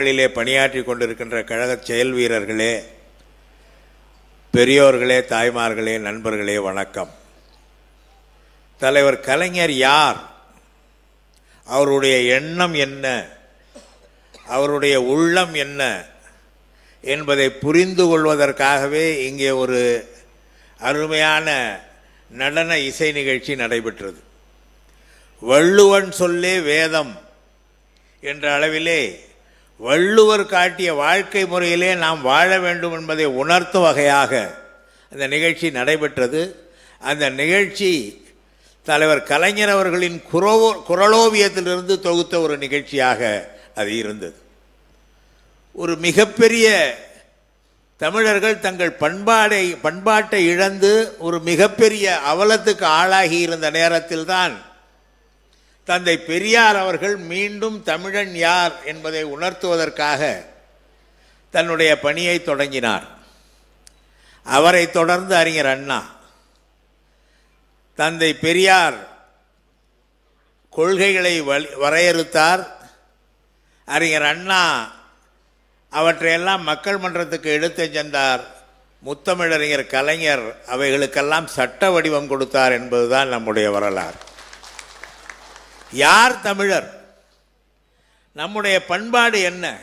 களிலே பணியாற்றி கொண்டிருக்கின்ற கழக செயல் வீரர்களே பெரியோர்களே தாய்மார்களே நண்பர்களே வணக்கம். தலைவர் கலைஞர் யார்? அவருடைய எண்ணம் என்ன? அவருடைய உள்ளம் என்ன? என்பதை புரிந்து கொள்வதற்காகவே இங்கே ஒரு அருமையான நடன இசை நிகழ்ச்சி நடைபெற்றது. வள்ளுவன் சொல்லே வேதம் என்ற அளவிலே வள்ளுவர் காட்டிய வாழ்க்கை முறையிலே நாம் வாழ வேண்டும் என்பதை உணர்த்தும் வகையாக அந்த நிகழ்ச்சி நடைபெற்றது. அந்த நிகழ்ச்சி தலைவர் கலைஞர் அவர்களின் குரோ குரலோவியத்திலிருந்து தொகுத்த ஒரு நிகழ்ச்சியாக அது இருந்தது. ஒரு மிகப்பெரிய தமிழர்கள் தங்கள் பண்பாடை பண்பாட்டை இழந்து ஒரு மிகப்பெரிய அவலத்துக்கு ஆளாகி இருந்த நேரத்தில்தான் தந்தை பெரியார் அவர்கள் மீண்டும் தமிழன் யார் என்பதை உணர்த்துவதற்காக தன்னுடைய பணியை தொடங்கினார். அவரை தொடர்ந்து அறிஞர் அண்ணா. தந்தை பெரியார் கொள்கைகளை வலி- வரையறுத்தார். அறிஞர் அண்ணா அவற்றையெல்லாம் மக்கள் மன்றத்துக்கு எடுத்துச் சென்றார். முத்தமிழறிஞர் கலைஞர் அவைகளுக்கெல்லாம் சட்ட வடிவம் கொடுத்தார் என்பதுதான் நம்முடைய வரலாறு. யார் தமிழர்? நம்முடைய பண்பாடு என்ன?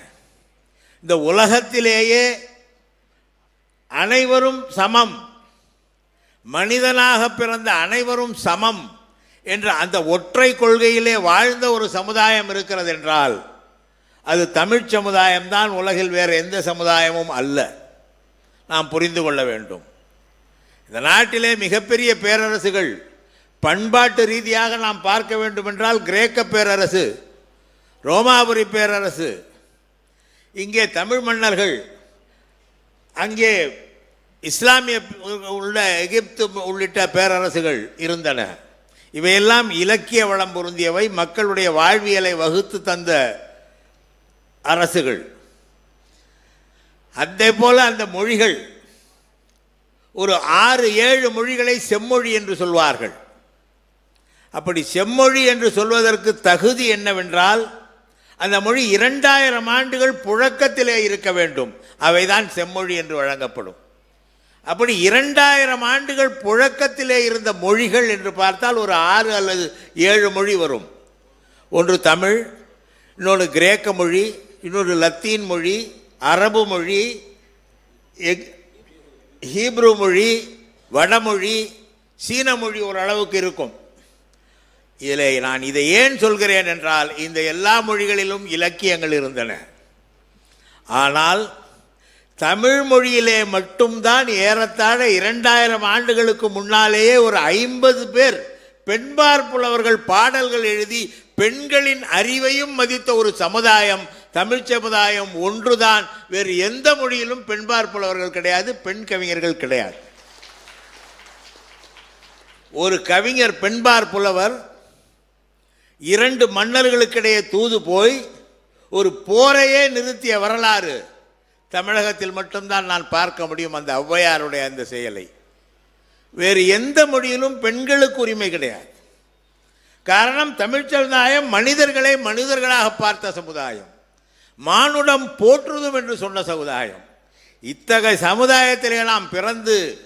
இந்த உலகத்திலேயே அனைவரும் சமம். மனிதனாக பிறந்த அனைவரும் சமம் என்ற அந்த ஒற்றை கொள்கையிலே வாழ்ந்த ஒரு சமுதாயம் இருக்கிறது என்றால் அது தமிழ் சமுதாயம்தான் உலகில் வேறு எந்த சமுதாயமும் அல்ல. நாம் புரிந்து கொள்ள வேண்டும். இந்த நாட்டிலே மிகப்பெரிய பேரரசுகள் பண்பாட்டு ரீதியாக நாம் பார்க்க வேண்டுமென்றால் கிரேக்க பேரரசு ரோமாபுரி பேரரசு இங்கே தமிழ் மன்னர்கள் அங்கே இஸ்லாமிய உள்ள எகிப்து உள்ளிட்ட பேரரசுகள் இருந்தன. இவையெல்லாம் இலக்கிய வளம் பொருந்தியவை மக்களுடைய வாழ்வியலை வகுத்து தந்த அரசுகள். அதே போல அந்த மொழிகள் ஒரு ஆறு ஏழு மொழிகளை செம்மொழி என்று சொல்வார்கள். அப்படி செம்மொழி என்று சொல்வதற்கு தகுதி என்னவென்றால் அந்த மொழி இரண்டாயிரம் ஆண்டுகள் புழக்கத்திலே இருக்க வேண்டும். அவைதான் செம்மொழி என்று வழங்கப்படும். அப்படி இரண்டாயிரம் ஆண்டுகள் புழக்கத்திலே இருந்த மொழிகள் என்று பார்த்தால் ஒரு ஆறு அல்லது ஏழு மொழி வரும். ஒன்று தமிழ் இன்னொன்று கிரேக்க மொழி இன்னொரு லத்தீன் மொழி அரபு மொழி எக் ஹீப்ரு மொழி வடமொழி சீன மொழி ஓரளவுக்கு இருக்கும். இதில் நான் இதை ஏன் சொல்கிறேன் என்றால் இந்த எல்லா மொழிகளிலும் இலக்கியங்கள் இருந்தன. ஆனால் தமிழ் மொழியிலே மட்டும்தான் ஏறத்தாழ இரண்டாயிரம் ஆண்டுகளுக்கு முன்னாலேயே ஒரு ஐம்பது பேர் பெண்பார் புலவர்கள் பாடல்கள் எழுதி பெண்களின் அறிவையும் மதித்த ஒரு சமுதாயம் தமிழ் சமுதாயம் ஒன்றுதான். வேறு எந்த மொழியிலும் பெண்பார் புலவர்கள் கிடையாது பெண் கவிஞர்கள் கிடையாது. ஒரு கவிஞர் பெண்பார் புலவர் இரண்டு மன்னர்களுக்கிடையே தூது போய் ஒரு போரையே நிறுத்திய வரலாறு தமிழகத்தில் மட்டும்தான் நான் பார்க்க முடியும் அந்த ஔவையாருடைய அந்த செயலை. வேறு எந்த மொழியிலும் பெண்களுக்கு உரிமை கிடையாது. காரணம் தமிழ் சமுதாயம் மனிதர்களை மனிதர்களாக பார்த்த சமுதாயம். மானுடம் போற்றுதும் என்று சொன்ன சமுதாயம். இத்தகைய சமுதாயத்திலே நாம் பிறந்து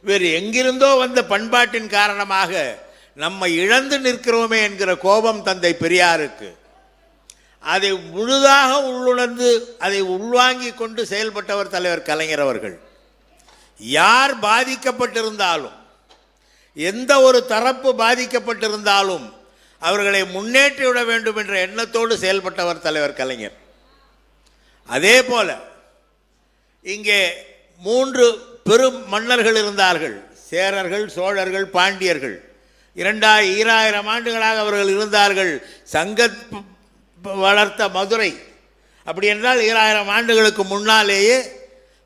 வேறு எங்கிருந்தோ வந்த பண்பாட்டின் காரணமாக நம்ம இழந்து நிற்கிறோமே என்கிற கோபம் தந்தை பெரியாருக்கு. அதை முழுதாக உள்ளுணர்ந்து அதை உள்வாங்கி கொண்டு செயல்பட்டவர் தலைவர் கலைஞர் அவர்கள். யார் பாதிக்கப்பட்டிருந்தாலும் எந்த ஒரு தரப்பு பாதிக்கப்பட்டிருந்தாலும் அவர்களை முன்னேற்றி விட வேண்டும் என்ற எண்ணத்தோடு செயல்பட்டவர் தலைவர் கலைஞர். அதே போல இங்கே மூன்று பெரும் மன்னர்கள் இருந்தார்கள். சேரர்கள் சோழர்கள் பாண்டியர்கள். இரண்டாய் ஈராயிரம் ஆண்டுகளாக அவர்கள் இருந்தார்கள். சங்க வளர்த்த மதுரை. அப்படி என்றால் ஈராயிரம் ஆண்டுகளுக்கு முன்னாலேயே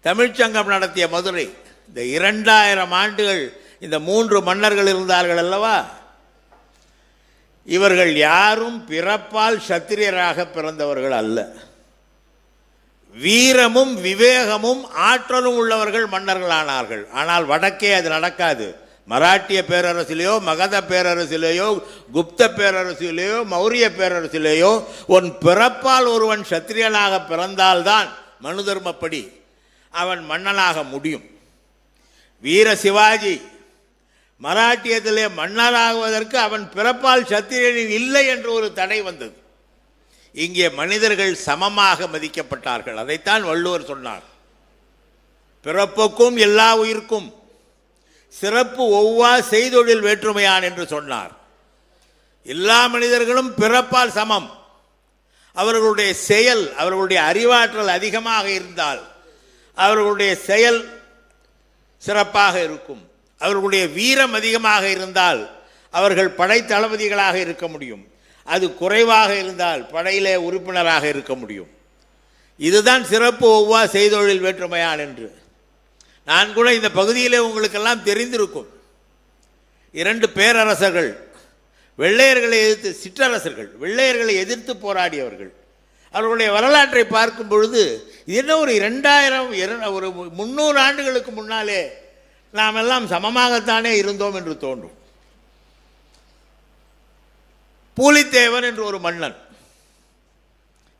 தமிழ்ச்சங்கம் நடத்திய மதுரை. இந்த இரண்டாயிரம் ஆண்டுகள் இந்த மூன்று மன்னர்கள் இருந்தார்கள் அல்லவா? இவர்கள் யாரும் பிறப்பால் சத்திரியராக பிறந்தவர்கள் அல்ல. வீரமும் விவேகமும் ஆற்றலும் உள்ளவர்கள் மன்னர்கள் ஆனார்கள் ஆனால் வடக்கே அது நடக்காது. மராட்டிய பேரரசிலேயோ மகத பேரரசிலேயோ குப்த பேரரசிலேயோ மௌரிய பேரரசிலேயோ உன் பிறப்பால் ஒருவன் சத்திரியனாக பிறந்தால்தான் மனு தர்மப்படி அவன் மன்னனாக முடியும். வீர சிவாஜி மராட்டியத்திலே மன்னராகுவதற்கு அவன் பிறப்பால் சத்திரியனில் இல்லை என்று ஒரு தடை வந்தது. இங்கே மனிதர்கள் சமமாக மதிக்கப்பட்டார்கள். அதைத்தான் வள்ளுவர் சொன்னார். பிறப்புக்கும் எல்லா உயிர்க்கும் சிறப்பு ஒவ்வா செய்தொழில் வேற்றுமையான் என்று சொன்னார். எல்லா மனிதர்களும் பிறப்பால் சமம். அவர்களுடைய செயல் அவர்களுடைய அறிவாற்றல் அதிகமாக இருந்தால் அவர்களுடைய செயல் சிறப்பாக இருக்கும். அவர்களுடைய வீரம் அதிகமாக இருந்தால் அவர்கள் படைத்தளபதிகளாக இருக்க முடியும். அது குறைவாக இருந்தால் படையிலே உறுப்பினராக இருக்க முடியும். இதுதான் சிறப்பு ஒவ்வா செய்தொழில் வேற்றுமையான் என்று. நான் கூட இந்த பகுதியிலே உங்களுக்கெல்லாம் தெரிந்திருக்கும். இரண்டு பேரரசர்கள் வெள்ளையர்களை எதிர்த்து சிற்றரசர்கள் வெள்ளையர்களை எதிர்த்து போராடியவர்கள். அவர்களுடைய வரலாற்றை பார்க்கும் பொழுது இன்னும் என்ன ஒரு இரண்டாயிரம் ஒரு முந்நூறு ஆண்டுகளுக்கு முன்னாலே நாம் எல்லாம் சமமாகத்தானே இருந்தோம் என்று தோன்றும். பூலித்தேவன் என்று ஒரு மன்னன்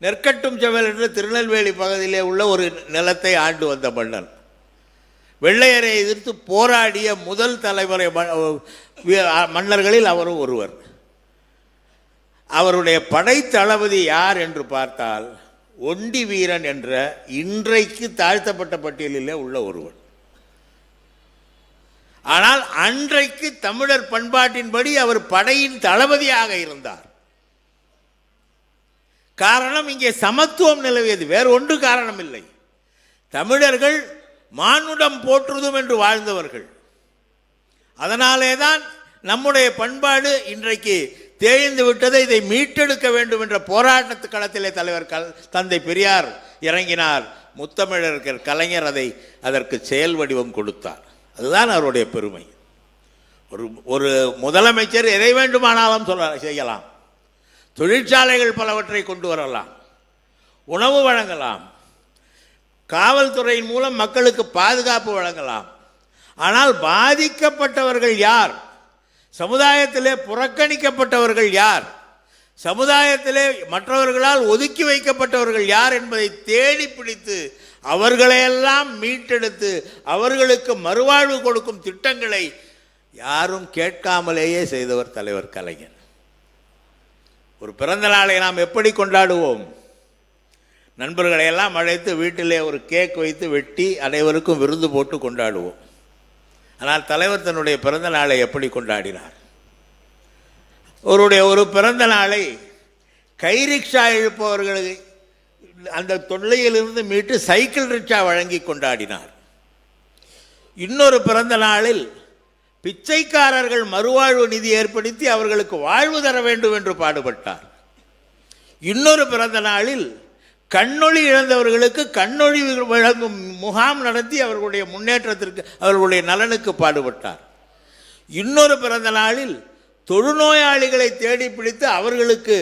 நெற்கட்டும் செவல் என்று திருநெல்வேலி பகுதியிலே உள்ள ஒரு நிலத்தை ஆண்டு வந்த மன்னன். வெள்ளையரை எதிர்த்து போராடிய முதல் தலைமுறை மன்னர்களில் அவரும் ஒருவர். அவருடைய படைத்தளபதி யார் என்று பார்த்தால் ஒண்டி வீரன் என்ற இன்றைக்கு தாழ்த்தப்பட்ட பட்டியலிலே உள்ள ஒருவர். ஆனால் அன்றைக்கு தமிழர் பண்பாட்டின்படி அவர் படையின் தளபதியாக இருந்தார். காரணம் இங்கே சமத்துவம் நிலவியது வேறு ஒன்று காரணம் இல்லை தமிழர்கள் மானுடம் போற்றுதும் என்று வாழ்ந்தவர்கள். அதனாலே தான் நம்முடைய பண்பாடு இன்றைக்கு தேய்ந்து விட்டதை இதை மீட்டெடுக்க வேண்டும் என்ற போராட்டத்து களத்திலே தலைவர் கல் தந்தை பெரியார் இறங்கினார். முத்தமிழர்கள் கலைஞர் அதை அதற்கு செயல் வடிவம் கொடுத்தார். அதுதான் அவருடைய பெருமை. ஒரு ஒரு முதலமைச்சர் எதை வேண்டுமானாலும் சொல்ல செய்யலாம். தொழிற்சாலைகள் பலவற்றை கொண்டு வரலாம். உணவு வழங்கலாம். காவல்துறையின் மூலம் மக்களுக்கு பாதுகாப்பு வழங்கலாம். ஆனால் பாதிக்கப்பட்டவர்கள் யார்? சமுதாயத்திலே புறக்கணிக்கப்பட்டவர்கள் யார்? சமுதாயத்திலே மற்றவர்களால் ஒதுக்கி வைக்கப்பட்டவர்கள் யார் என்பதை தேடி பிடித்து அவர்களையெல்லாம் மீட்டெடுத்து அவர்களுக்கு மறுவாழ்வு கொடுக்கும் திட்டங்களை யாரும் கேட்காமலேயே செய்தவர் தலைவர் கலைஞர். ஒரு பிறந்த நாளை நாம் எப்படி கொண்டாடுவோம்? நண்பர்களையெல்லாம் அழைத்து வீட்டிலே ஒரு கேக் வைத்து வெட்டி அனைவருக்கும் விருந்து போட்டு கொண்டாடுவோம். ஆனால் தலைவர் தன்னுடைய பிறந்த நாளை எப்படி கொண்டாடினார்? அவருடைய ஒரு பிறந்த நாளை கை ரிக்ஷா இழுப்பவர்களுக்கு அந்த தொல்லையிலிருந்து மீட்டு சைக்கிள் ரிக்ஷா வழங்கி கொண்டாடினார். இன்னொரு பிறந்த நாளில் பிச்சைக்காரர்கள் மறுவாழ்வு நிதி ஏற்படுத்தி அவர்களுக்கு வாழ்வு தர வேண்டும் என்று பாடுபட்டார். இன்னொரு பிறந்த நாளில் கண்ணொளி இழந்தவர்களுக்கு கண்ணொளி வழங்கும் முகாம் நடத்தி அவர்களுடைய முன்னேற்றத்திற்கு அவர்களுடைய நலனுக்கு பாடுபட்டார். இன்னொரு பிறந்த நாளில் தொழுநோயாளிகளை தேடி பிடித்து அவர்களுக்கு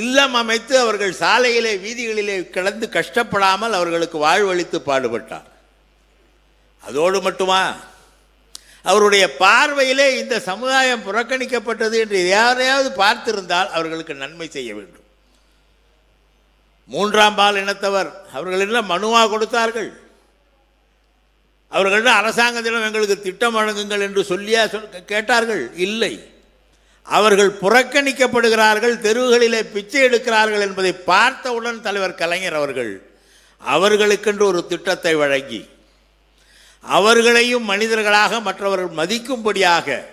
இல்லம் அமைத்து அவர்கள் சாலையிலே வீதிகளிலே கிடந்து கஷ்டப்படாமல் அவர்களுக்கு வாழ்வழித்து பாடுபட்டார். அதோடு மட்டுமா அவருடைய பார்வையிலே இந்த சமுதாயம் புறக்கணிக்கப்பட்டது என்று யாரையாவது பார்த்திருந்தால் அவர்களுக்கு நன்மை செய்ய வேண்டும். மூன்றாம் பால் இனத்தவர். அவர்களிடம் மனுவாக மனுவா கொடுத்தார்கள். அவர்களிடம் அரசாங்கத்திடம் எங்களுக்கு திட்டம் வழங்குங்கள் என்று சொல்லியா சொல் கேட்டார்கள். இல்லை. அவர்கள் புறக்கணிக்கப்படுகிறார்கள் தெருவுகளிலே பிச்சை எடுக்கிறார்கள் என்பதை பார்த்தவுடன் தலைவர் கலைஞர் அவர்கள் அவர்களுக்கென்று ஒரு திட்டத்தை வழங்கி அவர்களையும் மனிதர்களாக மற்றவர்கள் மதிக்கும்படியாக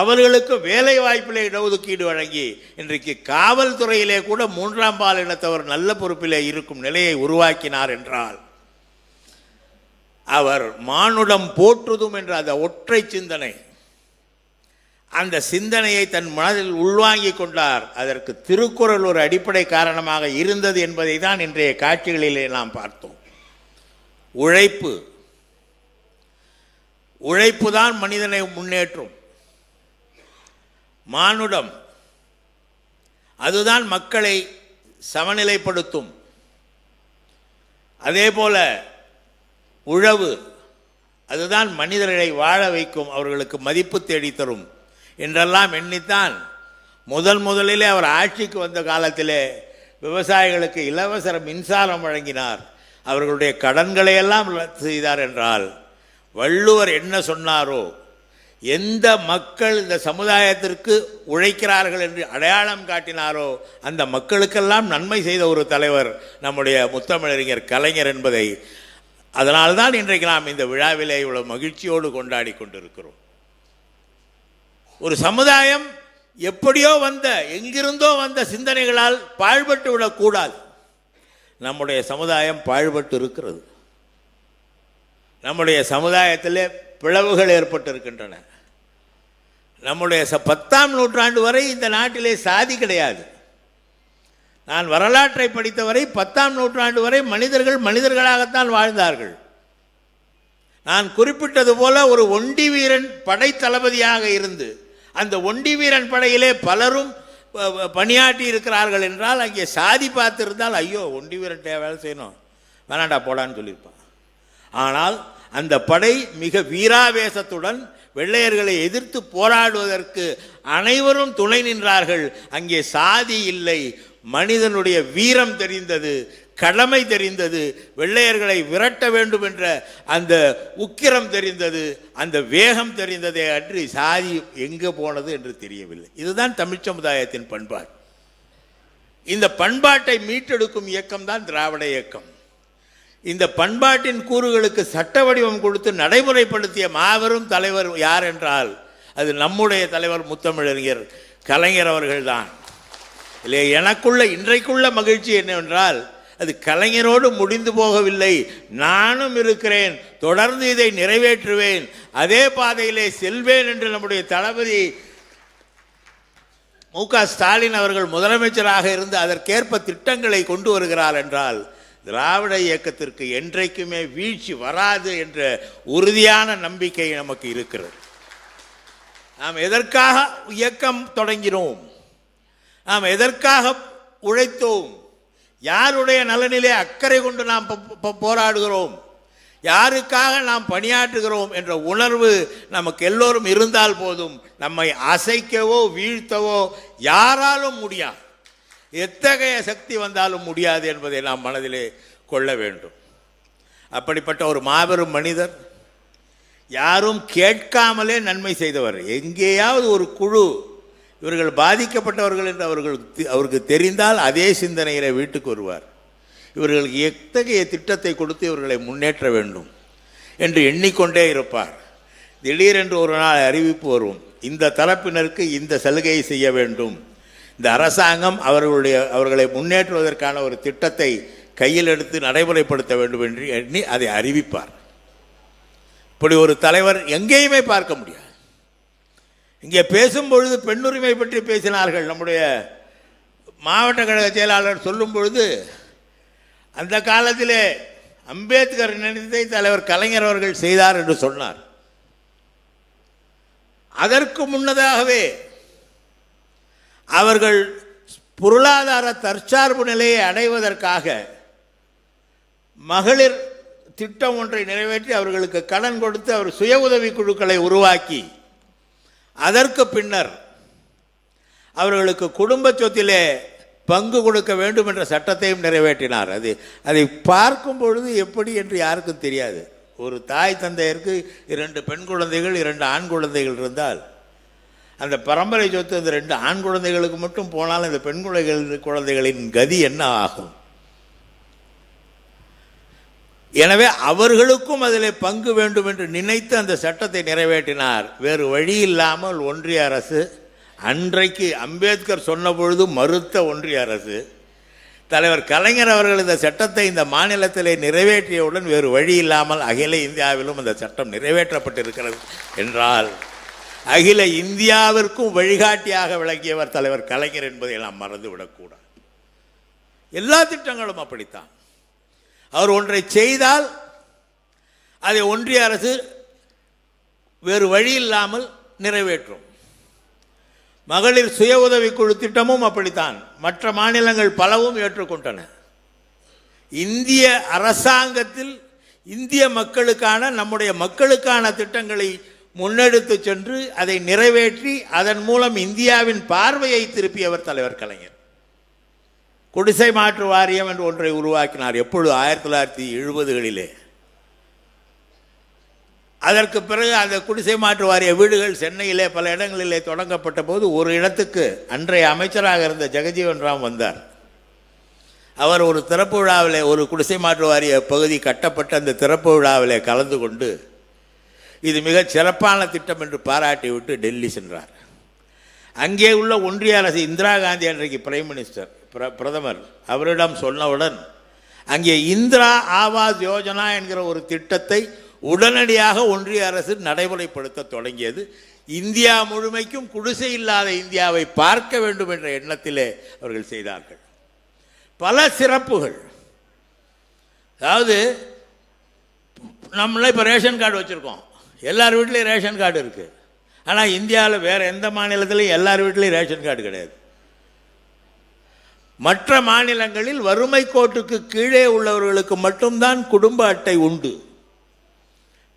அவர்களுக்கு வேலை வாய்ப்பிலே இடஒதுக்கீடு வழங்கி இன்றைக்கு காவல்துறையிலே கூட மூன்றாம் பாலினத்தவர் நல்ல பொறுப்பிலே இருக்கும் நிலையை உருவாக்கினார் என்றால் அவர் மானுடம் போற்றுதும் என்ற அந்த ஒற்றை சிந்தனை அந்த சிந்தனையை தன் மனதில் உள்வாங்கிக் கொண்டார். அதற்கு திருக்குறள் ஒரு அடிப்படை காரணமாக இருந்தது என்பதை தான் இன்றைய காட்சிகளிலே நாம் பார்த்தோம். உழைப்பு. உழைப்பு தான் மனிதனை முன்னேற்றும். மானுடம். அதுதான் மக்களை சமநிலைப்படுத்தும். அதே போல உழவு அதுதான் மனிதர்களை வாழ வைக்கும் அவர்களுக்கு மதிப்பு தேடித்தரும் என்றெல்லாம் எண்ணித்தான் முதல் முதலிலே அவர் ஆட்சிக்கு வந்த காலத்திலே விவசாயிகளுக்கு இலவச மின்சாரம் வழங்கினார். அவர்களுடைய கடன்களை எல்லாம் செய்தார் என்றால் வள்ளுவர் என்ன சொன்னாரோ எந்த மக்கள் இந்த சமுதாயத்திற்கு உழைக்கிறார்கள் என்று அடையாளம் காட்டினாரோ அந்த மக்களுக்கெல்லாம் நன்மை செய்த ஒரு தலைவர் நம்முடைய முத்தமிழறிஞர் கலைஞர் என்பதை அதனால்தான் இன்றைக்கு நாம் இந்த விழாவிலே இவ்வளவு மகிழ்ச்சியோடு கொண்டாடி கொண்டிருக்கிறோம். ஒரு சமுதாயம் எப்படியோ வந்த எங்கிருந்தோ வந்த சிந்தனைகளால் பாழ்பட்டு விடக்கூடாது. நம்முடைய சமுதாயம் பாழ்பட்டு இருக்கிறது. நம்முடைய சமுதாயத்திலே பிளவுகள் ஏற்பட்டிருக்கின்றன. நம்முடைய ச பத்தாம் நூற்றாண்டு வரை இந்த நாட்டிலே சாதி கிடையாது. நான் வரலாற்றை படித்தவரை பத்தாம் நூற்றாண்டு வரை மனிதர்கள் மனிதர்களாகத்தான் வாழ்ந்தார்கள். நான் குறிப்பிட்டது போல ஒரு ஒண்டி வீரன் படை தளபதியாக இருந்து அந்த ஒண்டி வீரன் படையிலே பலரும் பணியாற்றி இருக்கிறார்கள் என்றால் அங்கே சாதி பார்த்திருந்தால் ஐயோ ஒண்டி வீரன் வேலை செய்யணும். வேணாண்டா போடான்னு சொல்லியிருப்பான். ஆனால் அந்த படை மிக வீராவேசத்துடன் வெள்ளையர்களை எதிர்த்து போராடுவதற்கு அனைவரும் துணை நின்றார்கள். அங்கே சாதி இல்லை. மனிதனுடைய வீரம் தெரிந்தது. கடமை தெரிந்தது. வெள்ளையர்களை விரட்ட வேண்டும் என்ற அந்த உக்கிரம் தெரிந்தது. அந்த வேகம் தெரிந்ததே அன்றி சாதி எங்கே போனது என்று தெரியவில்லை. இதுதான் தமிழ் சமுதாயத்தின் பண்பாடு. இந்த பண்பாட்டை மீட்டெடுக்கும் இயக்கம் தான் திராவிட இயக்கம். இந்த பண்பாட்டின் கூறுகளுக்கு சட்ட வடிவம் கொடுத்து நடைமுறைப்படுத்திய மாபெரும் தலைவர் யார் என்றால் அது நம்முடைய தலைவர் முத்தமிழறிஞர் கலைஞர் அவர்கள்தான். இல்லையா எனக்குள்ள இன்றைக்குள்ள மகிழ்ச்சி என்னவென்றால் அது கலைஞரோடு முடிந்து போகவில்லை. நானும் இருக்கிறேன் தொடர்ந்து இதை நிறைவேற்றுவேன் அதே பாதையிலே செல்வேன் என்று நம்முடைய தளபதி மு க ஸ்டாலின் அவர்கள் முதலமைச்சராக இருந்து அதற்கேற்ப திட்டங்களை கொண்டு வருகிறார் என்றால் திராவிட இயக்கத்திற்கு என்றைக்குமே வீழ்ச்சி வராது என்ற உறுதியான நம்பிக்கை நமக்கு இருக்கிறது. நாம் எதற்காக இயக்கம் தொடங்கினோம்? நாம் எதற்காக உழைத்தோம்? யாருடைய நலனிலே அக்கறை கொண்டு நாம் போராடுகிறோம்? யாருக்காக நாம் பணியாற்றுகிறோம் என்ற உணர்வு நமக்கு எல்லோரும் இருந்தால் போதும். நம்மை அசைக்கவோ வீழ்த்தவோ யாராலும் முடியாது. எத்தகைய சக்தி வந்தாலும் முடியாது என்பதை நாம் மனதிலே கொள்ள வேண்டும். அப்படிப்பட்ட ஒரு மாபெரும் மனிதர் யாரும் கேட்காமலே நன்மை செய்தவர். எங்கேயாவது ஒரு குழு இவர்கள் பாதிக்கப்பட்டவர்கள் என்று அவர்கள் அவருக்கு தெரிந்தால் அதே சிந்தனையில வீட்டுக்கு வருவார். இவர்களுக்கு எத்தகைய திட்டத்தை கொடுத்து இவர்களை முன்னேற்ற வேண்டும் என்று எண்ணிக்கொண்டே இருப்பார். திடீரென்று ஒரு நாள் அறிவிப்பு வரும். இந்த தரப்பினருக்கு இந்த சலுகையை செய்ய வேண்டும். இந்த அரசாங்கம் அவர்களுடைய அவர்களை முன்னேற்றுவதற்கான ஒரு திட்டத்தை கையில் எடுத்து நடைமுறைப்படுத்த வேண்டும் என்று எண்ணி அதை அறிவிப்பார். இப்படி ஒரு தலைவர் எங்கேயுமே பார்க்க முடியாது. இங்கே பேசும்பொழுது பெண்ணுரிமை பற்றி பேசினார்கள். நம்முடைய மாவட்ட கழக செயலாளர் சொல்லும் பொழுது அந்த காலத்திலே அம்பேத்கர் நினைத்ததை தலைவர் கலைஞர் அவர்கள் செய்தார் என்று சொன்னார். அதற்கு முன்னதாகவே அவர்கள் பொருளாதார தற்சார்பு நிலையை அடைவதற்காக மகளிர் திட்டம் ஒன்றை நிறைவேற்றி அவர்களுக்கு கடன் கொடுத்து அவர் சுய உதவி குழுக்களை உருவாக்கி அதற்கு பின்னர் அவர்களுக்கு குடும்ப சொத்திலே பங்கு கொடுக்க வேண்டும் என்ற சட்டத்தையும் நிறைவேற்றினார். அது அதை பார்க்கும் பொழுது எப்படி என்று யாருக்கும் தெரியாது. ஒரு தாய் தந்தையருக்கு இரண்டு பெண் குழந்தைகள் இரண்டு ஆண் குழந்தைகள் இருந்தால் அந்த பரம்பரை சொத்து அந்த ரெண்டு ஆண் குழந்தைகளுக்கு மட்டும் போனால் இந்த பெண் குழந்தைகள் குழந்தைகளின் கதி என்ன ஆகும்? எனவே அவர்களுக்கும் அதில் பங்கு வேண்டும் என்று நினைத்து அந்த சட்டத்தை நிறைவேற்றினார். வேறு வழி இல்லாமல் ஒன்றிய அரசு அன்றைக்கு அம்பேத்கர் சொன்ன பொழுது மறுத்த ஒன்றிய அரசு தலைவர் கலைஞர் அவர்கள் இந்த சட்டத்தை இந்த மாநிலத்திலே நிறைவேற்றியவுடன் வேறு வழி இல்லாமல் அகில இந்தியாவிலும் அந்த சட்டம் நிறைவேற்றப்பட்டிருக்கிறது என்றால் அகில இந்தியாவிற்கும் வழிகாட்டியாக விளங்கியவர் தலைவர் கலைஞர் என்பதை நாம் மறந்துவிடக்கூடாது. எல்லா திட்டங்களும் அப்படித்தான். அவர் ஒன்றை செய்தால் அதை ஒன்றிய அரசு வேறு வழி இல்லாமல் நிறைவேற்றும். மகளிர் சுய உதவிக்குழு திட்டமும் அப்படித்தான். மற்ற மாநிலங்கள் பலவும் ஏற்றுக்கொண்டன. இந்திய அரசாங்கத்தில் இந்திய மக்களுக்கான நம்முடைய மக்களுக்கான திட்டங்களை முன்னெடுத்து சென்று அதை நிறைவேற்றி அதன் மூலம் இந்தியாவின் பார்வையை திருப்பியவர் தலைவர் கலைஞர். குடிசை மாற்று வாரியம் என்று ஒன்றை உருவாக்கினார் எப்பொழுது? ஆயிரத்தி தொள்ளாயிரத்தி எழுபதுகளிலே. அதற்கு பிறகு அந்த குடிசை மாற்று வாரிய வீடுகள் சென்னையிலே பல இடங்களிலே தொடங்கப்பட்ட போது ஒரு இடத்துக்கு அன்றைய அமைச்சராக இருந்த ஜெகஜீவன் ராம் வந்தார். அவர் ஒரு திறப்பு விழாவிலே ஒரு குடிசை மாற்று வாரிய பகுதி கட்டப்பட்ட அந்த திறப்பு விழாவிலே கலந்து கொண்டு இது மிகச் சிறப்பான திட்டம் என்று பாராட்டிவிட்டு டெல்லி சென்றார். அங்கே உள்ள ஒன்றிய அரசு இந்திரா காந்தி அன்றைக்கு பிரைம் மினிஸ்டர் பிர பிரதமர். அவரிடம் சொன்னவுடன் அங்கே இந்திரா ஆவாஸ் யோஜனா என்கிற ஒரு திட்டத்தை உடனடியாக ஒன்றிய அரசு நடைமுறைப்படுத்த தொடங்கியது. இந்தியா முழுமைக்கும் குடிசை இல்லாத இந்தியாவை பார்க்க வேண்டும் என்ற எண்ணத்திலே அவர்கள் செய்தார்கள். பல சிறப்புகள். அதாவது நம்மளே இப்போ ரேஷன் கார்டு வச்சுருக்கோம். எல்லார் வீட்லேயும் ரேஷன் கார்டு இருக்குது ஆனால் இந்தியாவில் வேறு எந்த மாநிலத்திலையும் எல்லார் வீட்லேயும் ரேஷன் கார்டு கிடையாது. மற்ற மாநிலங்களில் வறுமை கோட்டுக்கு கீழே உள்ளவர்களுக்கு மட்டும்தான் குடும்ப அட்டை உண்டு.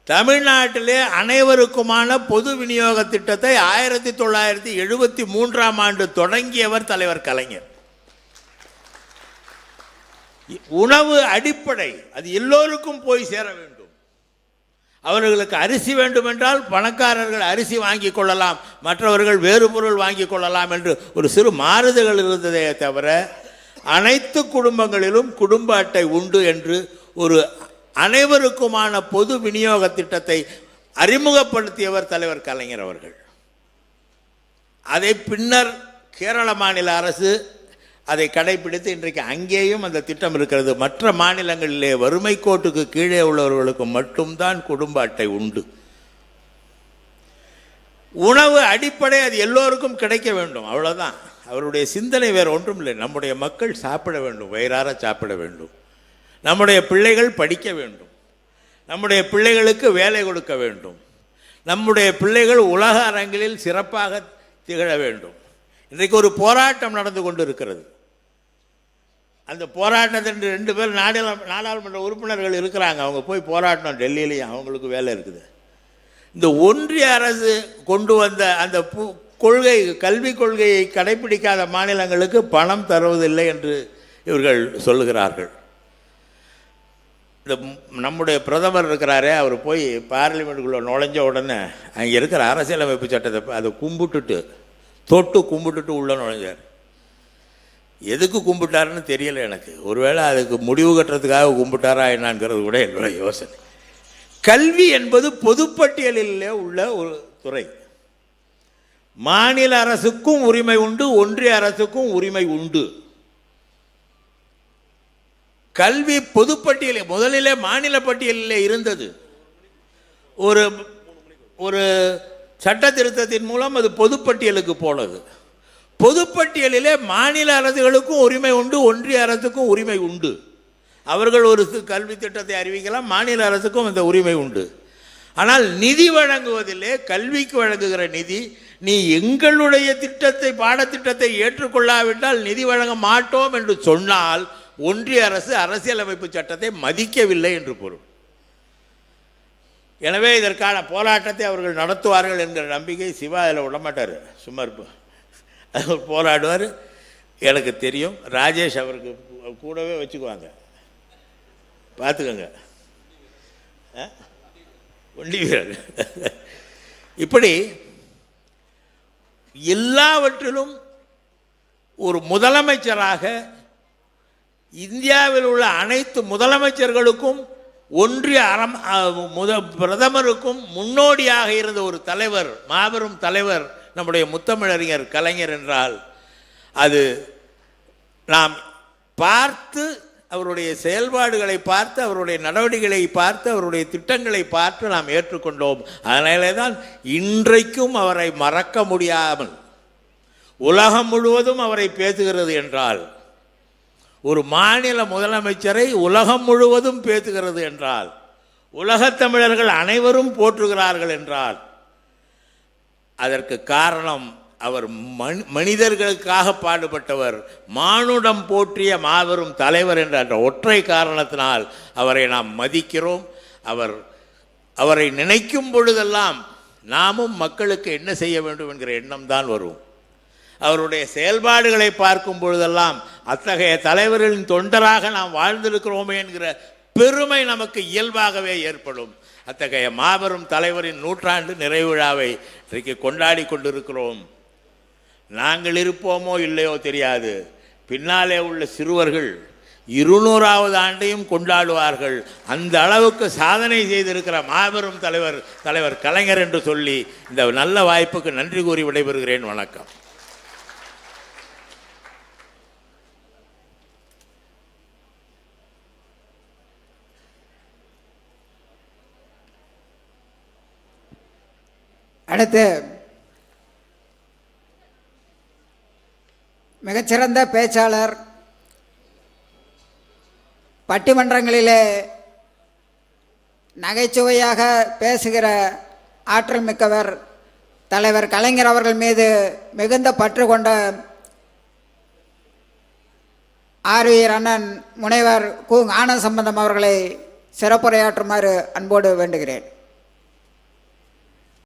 தமிழ்நாட்டிலே அனைவருக்குமான பொது விநியோக திட்டத்தை ஆயிரத்தி தொள்ளாயிரத்தி எழுபத்தி மூன்றாம் ஆண்டு தொடங்கியவர் தலைவர் கலைஞர். உணவு அடிப்படை அது எல்லோருக்கும் போய் சேர வேண்டும். அவர்களுக்கு அரிசி வேண்டுமென்றால் பணக்காரர்கள் அரிசி வாங்கி கொள்ளலாம் மற்றவர்கள் வேறு பொருள் வாங்கி கொள்ளலாம் என்று ஒரு சிறு மாறுதல்கள் இருந்ததே தவிர அனைத்து குடும்பங்களிலும் குடும்ப அட்டை உண்டு என்று ஒரு அனைவருக்குமான பொது விநியோக திட்டத்தை அறிமுகப்படுத்தியவர் தலைவர் கலைஞர் அவர்கள். அதை பின்னர் கேரள மாநில அரசு அதை கடைபிடித்து இன்றைக்கு அங்கேயும் அந்த திட்டம் இருக்கிறது. மற்ற மாநிலங்களிலே வறுமை கோட்டுக்கு கீழே உள்ளவர்களுக்கு மட்டும்தான் குடும்ப அட்டை உண்டு. உணவு அடிப்படை அது எல்லோருக்கும் கிடைக்க வேண்டும். அவ்வளோதான் அவருடைய சிந்தனை வேறு ஒன்றும் இல்லை. நம்முடைய மக்கள் சாப்பிட வேண்டும். வயிறார சாப்பிட வேண்டும். நம்முடைய பிள்ளைகள் படிக்க வேண்டும். நம்முடைய பிள்ளைகளுக்கு வேலை கொடுக்க வேண்டும். நம்முடைய பிள்ளைகள் உலக அரங்கில் சிறப்பாக திகழ வேண்டும். இன்றைக்கு ஒரு போராட்டம் நடந்து கொண்டு இருக்கிறது அந்த போராட்டத்தின் ரெண்டு பேர் நாடாளு நாடாளுமன்ற உறுப்பினர்கள் இருக்கிறாங்க. அவங்க போய் போராட்டம் டெல்லியிலையும் அவங்களுக்கு வேலை இருக்குது. இந்த ஒன்றிய அரசு கொண்டு வந்த அந்த பு கொள்கை கல்விக் கொள்கையை கடைபிடிக்காத மாநிலங்களுக்கு பணம் தருவதில்லை என்று இவர்கள் சொல்லுகிறார்கள். இந்த நம்முடைய பிரதமர் இருக்கிறாரே அவர் போய் பார்லிமெண்ட்டுக்குள்ளே நுழைஞ்ச உடனே அங்கே இருக்கிற அரசியலமைப்பு சட்டத்தை அதை கும்பிட்டுட்டு தொட்டு கும்பிட்டுட்டு உள்ளே நுழைஞ்சார். எதுக்கு கும்பிட்டாருன்னு தெரியலை எனக்கு. ஒருவேளை அதுக்கு முடிவு கட்டுறதுக்காக கும்பிட்டாரா என்னங்கிறது கூட என்னோட யோசனை. கல்வி என்பது பொதுப்பட்டியலில் உள்ள ஒரு துறை. மாநில அரசுக்கும் உரிமை உண்டு ஒன்றிய அரசுக்கும் உரிமை உண்டு. கல்வி பொதுப்பட்டியலில் முதலிலே மாநில பட்டியலிலே இருந்தது. ஒரு ஒரு சட்ட திருத்தத்தின் மூலம் அது பொதுப்பட்டியலுக்கு போனது. பொதுப்பட்டியலிலே மாநில அரசுகளுக்கும் உரிமை உண்டு ஒன்றிய அரசுக்கும் உரிமை உண்டு. அவர்கள் ஒரு கல்வி திட்டத்தை அறிவிக்கலாம் மாநில அரசுக்கும் இந்த உரிமை உண்டு. ஆனால் நிதி வழங்குவதிலே கல்விக்கு வழங்குகிற நிதி நீ எங்களுடைய திட்டத்தை பாடத்திட்டத்தை ஏற்றுக்கொள்ளாவிட்டால் நிதி வழங்க மாட்டோம் என்று சொன்னால் ஒன்றிய அரசு அரசியலமைப்பு சட்டத்தை மதிக்கவில்லை என்று பொருள். எனவே இதற்கான போராட்டத்தை அவர்கள் நடத்துவார்கள் என்கிற நம்பிக்கை சிவா அதில் விடமாட்டார். சும்மா இருப்போம். அவர் போராடுவார். எனக்கு தெரியும். ராஜேஷ் அவருக்கு கூடவே வச்சுக்குவாங்க. பார்த்துக்கோங்க. ஆ? ஒண்டி வீரர். இப்படி எல்லாவற்றிலும் ஒரு முதலமைச்சராக இந்தியாவில் உள்ள அனைத்து முதலமைச்சர்களுக்கும் ஒன்றிய அறம் முத பிரதமருக்கும் முன்னோடியாக இருந்த ஒரு தலைவர் மாபெரும் தலைவர் நம்முடைய முத்தமிழறிஞர் கலைஞர் என்றால் அது நாம் பார்த்து அவருடைய செயல்பாடுகளை பார்த்து அவருடைய நடவடிக்கைகளை பார்த்து அவருடைய திட்டங்களை பார்த்து நாம் ஏற்றுக்கொண்டோம். அதனாலே தான் இன்றைக்கும் அவரை மறக்க முடியாமல் உலகம் முழுவதும் அவரை பேசுகிறது என்றால் ஒரு மாநில முதலமைச்சரை உலகம் முழுவதும் பேசுகிறது என்றால் உலகத் தமிழர்கள் அனைவரும் போற்றுகிறார்கள் என்றால் அதற்கு காரணம் அவர் மனி மனிதர்களுக்காக பாடுபட்டவர். மானுடம் போற்றிய மாபெரும் தலைவர் என்ற அந்த ஒற்றை காரணத்தினால் அவரை நாம் மதிக்கிறோம். அவர் அவரை நினைக்கும் பொழுதெல்லாம் நாமும் மக்களுக்கு என்ன செய்ய வேண்டும் என்கிற எண்ணம் தான் வரும். அவருடைய செயல்பாடுகளை பார்க்கும் பொழுதெல்லாம் அத்தகைய தலைவர்களின் தொண்டராக நாம் வாழ்ந்திருக்கிறோமே என்கிற பெருமை நமக்கு இயல்பாகவே ஏற்படும். அத்தகைய மாபெரும் தலைவரின் நூற்றாண்டு நிறைவிழாவை இன்றைக்கு கொண்டாடி கொண்டிருக்கிறோம். நாங்கள் இருப்போமோ இல்லையோ தெரியாது. பின்னாலே உள்ள சிறுவர்கள் இருநூறாவது ஆண்டையும் கொண்டாடுவார்கள். அந்த அளவுக்கு சாதனை செய்திருக்கிற மாபெரும் தலைவர் தலைவர் கலைஞர் என்று சொல்லி இந்த நல்ல வாய்ப்புக்கு நன்றி கூறி விடைபெறுகிறேன். வணக்கம். அடுத்து மிகச்சிறந்த பேச்சாளர் பட்டிமன்றங்களிலே நகைச்சுவையாக பேசுகிற ஆற்றல் மிக்கவர் தலைவர் கலைஞர் அவர்கள் மீது மிகுந்த பற்று கொண்ட ஆர்வியர் அண்ணன் முனைவர் கு. ஞான சம்பந்தம் அவர்களை சிறப்புரையாற்றுமாறு அன்போடு வேண்டுகிறேன்.